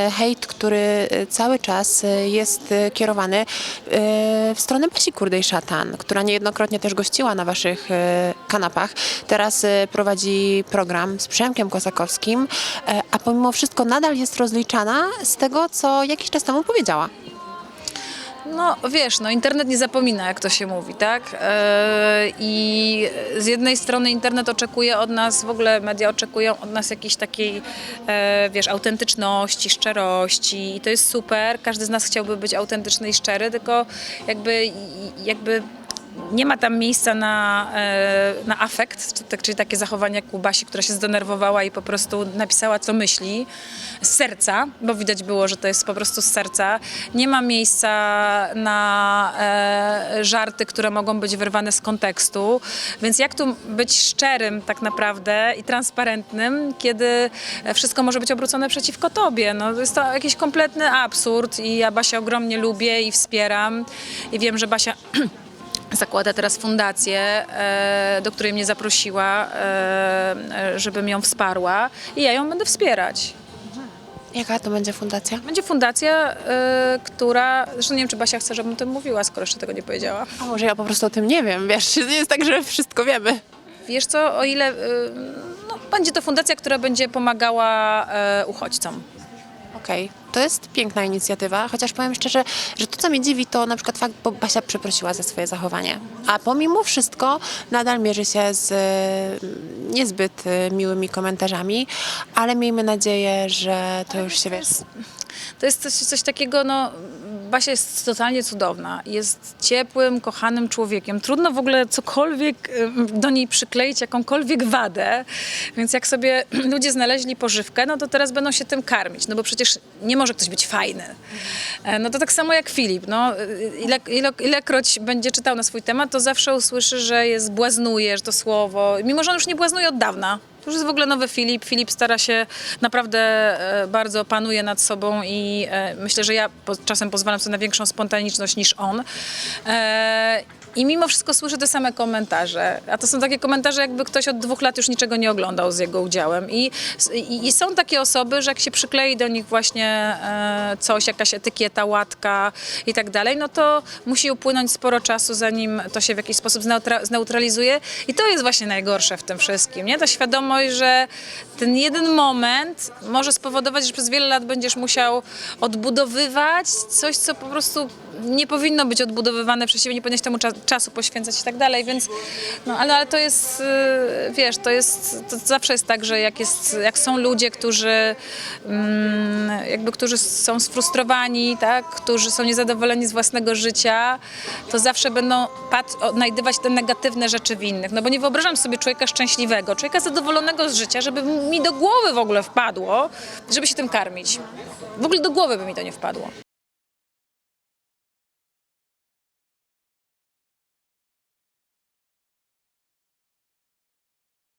hejt, który e, cały czas e, jest e, kierowany e, w stronę Basi Kurdej Szatan, która niejednokrotnie też gościła na waszych e, kanapach. Teraz e, prowadzi program z Przemkiem Kosakowskim, e, a pomimo wszystko nadal jest rozliczana z tego, co jakiś czas temu powiedziała. No wiesz, no internet nie zapomina, jak to się mówi, tak? E, I z jednej strony internet oczekuje od nas, w ogóle media oczekują od nas jakiejś takiej, e, wiesz, autentyczności, szczerości i to jest super. Każdy z nas chciałby być autentyczny i szczery, tylko jakby, jakby nie ma tam miejsca na, e, na afekt, tak- czyli takie zachowanie jak u Basi, która się zdenerwowała i po prostu napisała, co myśli z serca, bo widać było, że to jest po prostu z serca. Nie ma miejsca na e, żarty, które mogą być wyrwane z kontekstu, więc jak tu być szczerym tak naprawdę i transparentnym, kiedy wszystko może być obrócone przeciwko tobie. No, jest to jakiś kompletny absurd i ja Basię ogromnie lubię i wspieram i wiem, że Basia zakłada teraz fundację, e, do której mnie zaprosiła, e, żebym ją wsparła i ja ją będę wspierać. Jaka to będzie fundacja? Będzie fundacja, e, która, zresztą nie wiem, czy Basia chce, żebym o tym mówiła, skoro jeszcze tego nie powiedziała. A może ja po prostu o tym nie wiem, wiesz, to nie jest tak, że wszystko wiemy. Wiesz co, o ile, no, będzie to fundacja, która będzie pomagała uchodźcom. Okej, to jest piękna inicjatywa, chociaż powiem szczerze, że to co mnie dziwi to na przykład fakt, bo Basia przeprosiła za swoje zachowanie, a pomimo wszystko nadal mierzy się z e, niezbyt e, miłymi komentarzami, ale miejmy nadzieję, że to już się wiesz. To jest coś, coś takiego, no, Basia jest totalnie cudowna. Jest ciepłym, kochanym człowiekiem. Trudno w ogóle cokolwiek do niej przykleić, jakąkolwiek wadę. Więc jak sobie ludzie znaleźli pożywkę, no to teraz będą się tym karmić. No bo przecież nie może ktoś być fajny. E, No to tak samo jak Filip. No, y, ile, ile, ilekroć będzie czytał na swój temat, to zawsze usłyszy, że jest błaznuje, że to słowo. Mimo, że on już nie błaznuje od dawna. To już jest w ogóle nowy Filip. Filip stara się, naprawdę e, bardzo panuje nad sobą i e, myślę, że ja czasem pozwalam sobie na większą spontaniczność niż on. I mimo wszystko słyszę te same komentarze. A to są takie komentarze, jakby ktoś od dwóch lat już niczego nie oglądał z jego udziałem. I, i, i są takie osoby, że jak się przyklei do nich właśnie e, coś, jakaś etykieta, łatka i tak dalej, no to musi upłynąć sporo czasu, zanim to się w jakiś sposób zneutra- zneutralizuje. I to jest właśnie najgorsze w tym wszystkim, nie? Ta świadomość, że ten jeden moment może spowodować, że przez wiele lat będziesz musiał odbudowywać coś, co po prostu nie powinno być odbudowywane przez siebie, nie powinieneś temu czasu poświęcać i tak dalej, więc no ale, ale to jest, y, wiesz, to jest, to zawsze jest tak, że jak, jest, jak są ludzie, którzy mm, jakby, którzy są sfrustrowani, tak, którzy są niezadowoleni z własnego życia, to zawsze będą odnajdywać te negatywne rzeczy w innych, no bo nie wyobrażam sobie człowieka szczęśliwego, człowieka zadowolonego z życia, żeby mi do głowy w ogóle wpadło, żeby się tym karmić. W ogóle do głowy by mi to nie wpadło.